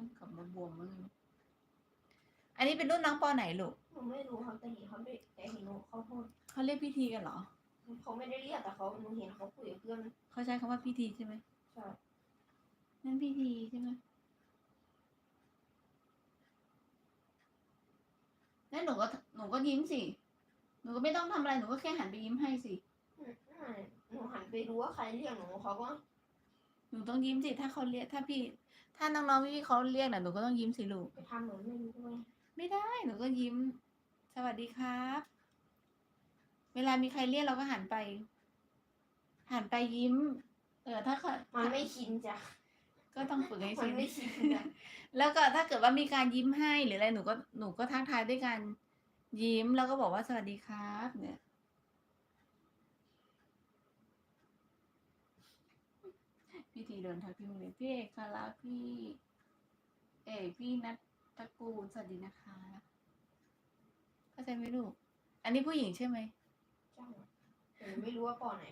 มกลับมาบวมมั้งอันนี้เป็นรุ่นน้องปอไหนลูกหนูไม่รู้ครับแต่เห็นเขาไม่แต่เห็นหนูเขาพูดเขาเรียกพิธีกันเหรอเขาไม่ได้เรียกแต่เขาหนูเห็นเขาคุยกับเพื่อนเขาใช้คำว่าพิธีใช่ไหมใช่นั่นพิธีใช่ไหมแล้วหนูก็หนูก็ยิ้มสิหนูก็ไม่ต้องทำอะไรหนูก็แค่หันไปยิ้มให้สิไม่หนูหันไปดูว่าใครเรียกหนูเขาก็หนูต้องยิ้มสิถ้าเขาเรียกถ้าพี่ ถ้าน้องๆพี่ๆเขาเรียกน่ะหนูก็ต้องยิ้มสิลูก ไปทำเหมือนไม่รู้ด้วยไม่ได้หนูก็ยิ้ม สวัสดีครับ เวลามีใครเรียกเราก็หันไป หันไปยิ้ม เออถ้าเขามันไม่ชินจ้ะก็ต้องฝึกให้มัชินนไม่ชินจ้ะแล้วก็ถ้าเกิดว่ามีการยิ้มให้หรืออะไรหนูก็หนูก็ทักทายด้วยการยิ้มแล้วก็บอกว่าสวัสดีครับ เนี่ย พี่ทีเดินทักพี่โรงเรียนพี่เอกคาราพี่เอกพี่นัทตระกูลสวัสดีนะคะเข้าใจไหมลูก อันนี้ผู้หญิงใช่ไหมใช่แต่หนูไม่รู้ว่าปอไหน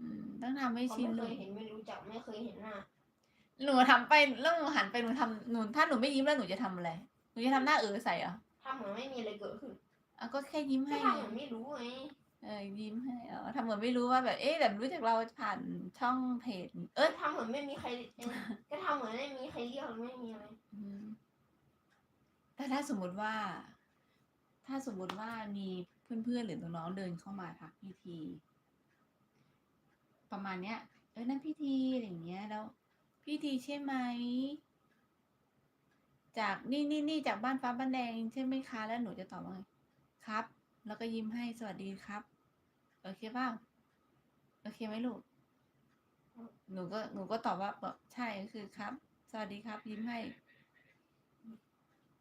อืมต้องทำให้เขาชินไม่เลเคยย เห็นไม่รู้จักไม่เคยเห็นหน้าหนูทำไปแล้วหนูหันไปหนูทำหนูถ้าหนูไม่ยิ้มแล้วหนูจะทำอะไร หนูจะทำหน้าเออใส่เหรอทำเหมือนไม่มีอะไรเกิดขึ้นอะก็แค่ยิ้มก็ให้ทำเหมือนไม่รู้ไง เออยิ้มให้เออทำเหมือนไม่รู้ว่าแบบเอ๊ะแบบรู้จักเราผ่านช่องเพจเอ้ก็ยทำเหมือนไม่มีใครเอ้ยก็ทำเหมือนไม่มีใครเรียกไม่มีอะไรอืมแต่ถ้าสมมุติว่า ถ้าสมมุติว่ามีเพื่อนๆหรือน้องๆเดินเข้ามาทักพี่ที ประมาณเนี้ย เออนั่นพี่ทีอะไรอย่างเงี้ย แล้ว พี่ทีใช่ไหมจากนี่นี่นี่จากบ้านฟ้าบ้านแดงใช่ไหมคะ แล้วหนูจะตอบว่าไงครับ แล้วก็ยิ้มให้สวัสดีครับ โอเคเปล่าโอเคไหมลูก หนูก็หนูก็ตอบว่าแบบใช่ก็คือครับ สวัสดีครับ ยิ้มให้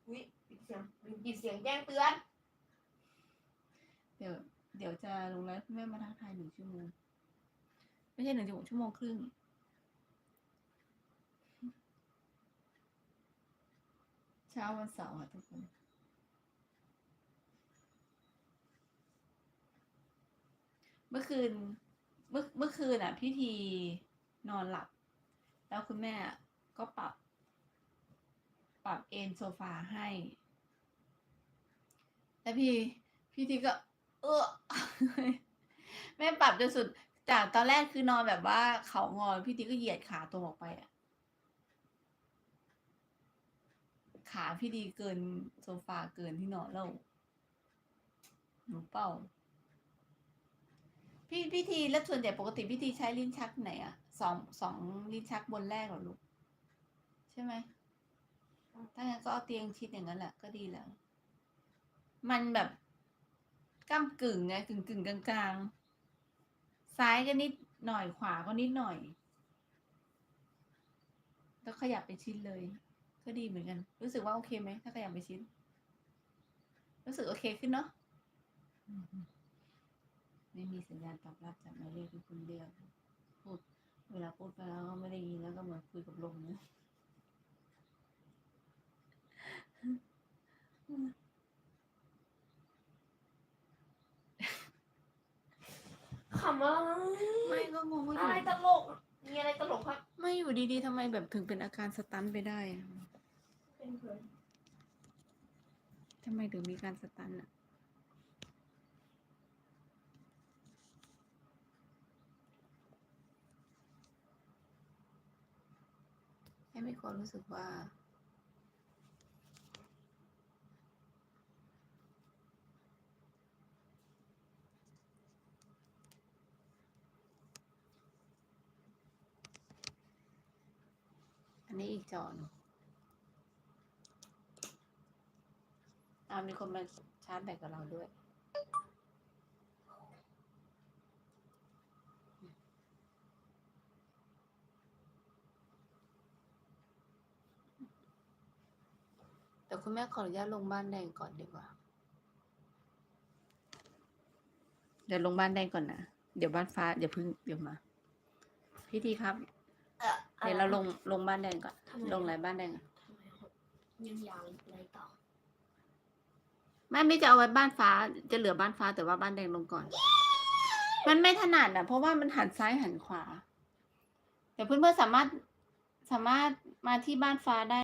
อุ้ยปิดเสียงลืมปิดเสียงแจ้งเตือน เดี๋ยว เดี๋ยวจะลงไลฟ์แม่มาทักทายหนึ่งชั่วโมง ไม่ใช่หนึ่งชั่วโมงครึ่งเช้าวันเสาร์ค่ะทุกคน เมื่อคืน เมื่อเมื่อคืนอะพี่ทีนอนหลับ แล้วคุณแม่ก็ปรับ ปรับเอนโซฟาให้ แล้วพี่ พี่ทีก็ เออแม่ปรับจนสุด จากตอนแรกคือนอนแบบว่าเขางอนพี่ทีก็เหยียดขาตัวออกไปอะขาพี่ดีเกินโซฟาเกินที่นอนแล้วหนูเป้า พี่พี่ทีแล้วส่วนใหญ่ปกติพี่ทีใช้ลิ้นชักไหนอะสองสองลิ้นชักบนแรกเหรอลูกใช่ไหมถ้างั้นก็เอาเตียงชิดอย่างนั้นแหละก็ดีแล้ว มันแบบก้ากึ่งไงกึ่งกึ่งกลางกลางๆ ซ้ายก็นิดหน่อยขวาก็นิดหน่อย แล้วขยับไปชิดเลย ก็ดีเหมือนกัน รู้สึกว่าโอเคไหมถ้าขยับไปชิดรู้สึกโอเคขึ้นเนาะ ไม่มีสัญญาณตอบรับจากหมายเลขที่คุณเรียกพูดเวลาพูดไปแล้วก็ไม่ได้ยินแล้วก็เหมือนคุยกับลมนะขำอะไรไม่ก็งงว่าออะไรยู่ตลก มีอะไรตลกครับ ไม่อยู่ดีๆทำไมแบบถึงเป็นอาการสตันไปได้อะเป็นเพื่อนทำไมถึงมีการสตันอะ ให้มีความรู้สึกว่า อันนี้อีกจอหนงอ่ามีคนมาชาร์จแบตกับเราด้วย แต่คุณแม่ขออนุญาตลงบ้านแดงก่อนดีกว่า เดี๋ยวลงบ้านแดงก่อนนะ เดี๋ยวบ้านฟ้า เดี๋ยวพึ่งเดี๋ยวมาพี่ทีครับ เอ่อเดี๋ยวเราลงลงบ้านแดงก่อน ทำไม ลงไหนบ้านแดงอะทำไมครับยังยาวอะไรต่อ ไม่ไม่จะเอาไว้บ้านฟ้า จะเหลือบ้านฟ้าแต่ว่าบ้านแดงลงก่อน มันไม่ถนัดอะ เพราะว่ามันหันซ้ายหันขวา แต่เพื่อนๆสามารถสามารถมาที่บ้านฟ้าได้